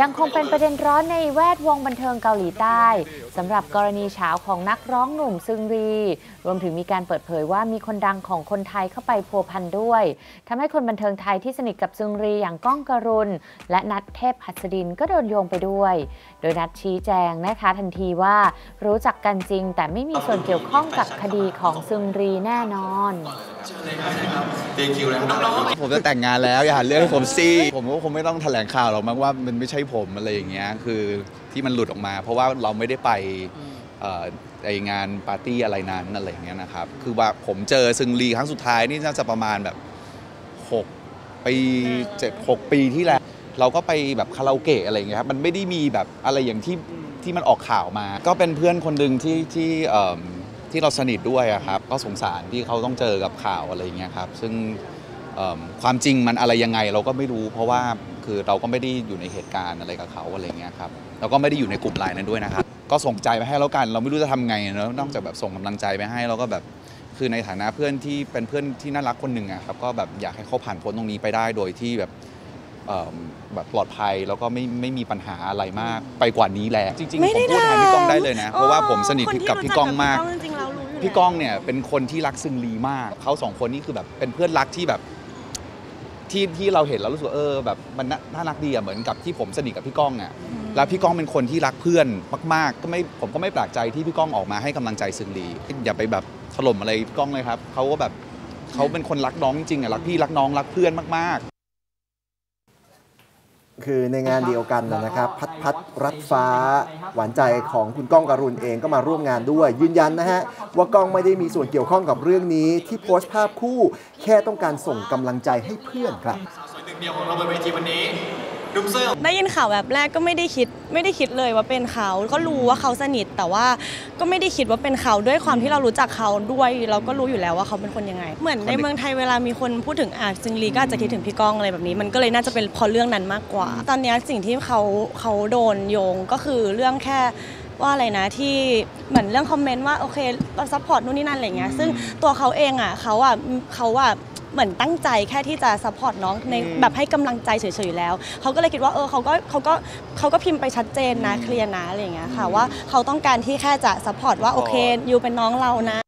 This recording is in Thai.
ยังคงเป็นประเด็นร้อนในแวดวงบันเทิงเกาหลีใต้ สำหรับกรณีเฉาของนักร้องหนุ่มซึงรี รวมถึงมีการเปิดเผยว่ามีคนดังของคนไทยเข้าไปพัวพันด้วยทำให้คนบันเทิงไทยที่สนิทกับซึงรีอย่างก้องกรุณ และนัทเทพหัสดินก็โดนโยงไปด้วย โดยนัดชี้แจงนะคะทันทีว่ารู้จักกันจริง แต่ไม่มีส่วนเกี่ยวข้องกับคดีของซึงรีแน่นอนเตรียมคิวแล้วน้องผมจะแต่งงานแล้วอย่าหาเรื่องให้ผมสิผมก็คงไม่ต้องแถลงข่าวหรอกมั้งว่ามันไม่ใช่ผมอะไรอย่างเงี้ยคือ ที่มันหลุดออกมา เพราะว่าเราไม่ได้ไปเอ่อไองานปาร์ตี้อะไรนั้นอะไรอย่างเงี้ยนะครับ คือว่าผมเจอซึงลีครั้งสุดท้ายนี่น่าจะประมาณแบบ 6 ปีเจ็ดหกปีที่แล้ว เราก็ไปแบบคาราโอเกะอะไรอย่างเงี้ยครับ มันไม่ได้มีแบบอะไรอย่างที่ที่มันออกข่าวมา ก็เป็นเพื่อนคนหนึ่งที่ที่ที่เราสนิทด้วยครับ ก็สงสารที่เขาต้องเจอกับข่าวอะไรอย่างเงี้ยครับ ซึ่งความจริงมันอะไรยังไงเราก็ไม่รู้ เพราะว่า คือเราก็ไม่ได้อยู่ในเหตุการณ์อะไรกับเขาอะไรอย่างเงี้ยครับเราก็ไม่ได้อยู่ในกลุ่มไลน์นั้นด้วยนะครับ ก็ส่งใจไปให้แล้วกัน เราไม่รู้จะทำไงเนอะนอกจากแบบส่งกำลังใจไปให้แล้วก็แบบคือในฐานะเพื่อนที่เป็นเพื่อนที่น่ารักคนหนึ่งอะครับก็แบบอยากให้เขาผ่านพ้นตรงนี้ไปได้โดยที่แบบเอิ่มแบบปลอดภัยแล้วก็ไม่ไม่มีปัญหาอะไรมากไปกว่านี้แล้วจริงๆผมไม่ได้พูดแทนพี่ก้องได้เลยนะถามเพราะว่าผมสนิทคนที่กับพี่ก้องมากรู้จัจริงๆแล้วรู้อยู่พี่ก้องเนี่ยเป็นคนที่รักซึงลีมากเขาสองคนนี่คือแบบเป็นเพื่อนรักที่แบบ ที่ที่เราเห็นแล้วรู้สึกว่าเออแบบมันน่าน่ารักดีอะเหมือนกับที่ผมสนิทกับพี่ก้องอะแล้วพี่ก้องเป็นคนที่รักเพื่อนมากๆ ก็ไม่ผมก็ไม่แปลกใจที่พี่ก้องออกมาให้กำลังใจซึงลีอย่าไปแบบถล่มอะไรพี่ก้องเลยครับเขาก็แบบเขาเป็นคนรักน้องจริงๆอะรักพี่รักน้องรักเพื่อนมากๆ คือในงานเดียวกันนะครับ พัดพัดรัดฟ้า หวานใจของคุณก้องกรุณเองก็มาร่วมงานด้วย ยืนยันนะฮะ ว่าก้องไม่ได้มีส่วนเกี่ยวข้องกับเรื่องนี้ ที่โพสต์ภาพคู่แค่ต้องการส่งกำลังใจให้เพื่อนครับสวยหนึ่งเดียวของเราบนเวทีวันนี้ ดุมเซอร์ได้ยินข่าวแบบแรกก็ไม่ได้คิดไม่ได้คิดเลยว่าเป็นเขา ก็รู้ว่าเขาสนิทแต่ว่าก็ไม่ได้คิดว่าเป็นเขาด้วยความที่เรารู้จักเขาด้วย เราก็รู้อยู่แล้วว่าเขาเป็นคนยังไง เหมือนในเมืองไทยเวลามีคนพูดถึงอาซึงลีก็อาจจะคิดถึงพี่ก้องอะไรแบบนี้ มันก็เลยน่าจะเป็นเพอเรื่องนั้นมากกว่า ตอนนี้สิ่งที่เขาเขาโดนโยงก็คือเรื่องแค่ว่าอะไรนะที่เหมือนเรื่องคอมเมนต์ว่าโอเคเราซัพพอร์ตนู่นนี่นั่นอะไรเงี้ยซึ่งตัวเขาเองอะเขาอะเขาอะ เหมือนตั้งใจแค่ที่จะซัพพอร์ตน้องในแบบให้กำลังใจเฉยๆอยู่แล้ว เขาก็เลยคิดว่าเออเขาก็เขาก็เขาก็พิมพ์ไปชัดเจนนะเคลียร์นะอะไรอย่างเงี้ยค่ะว่าเขาต้องการที่แค่จะซัพพอร์ตว่าโอเคยูเป็นน้องเรานะ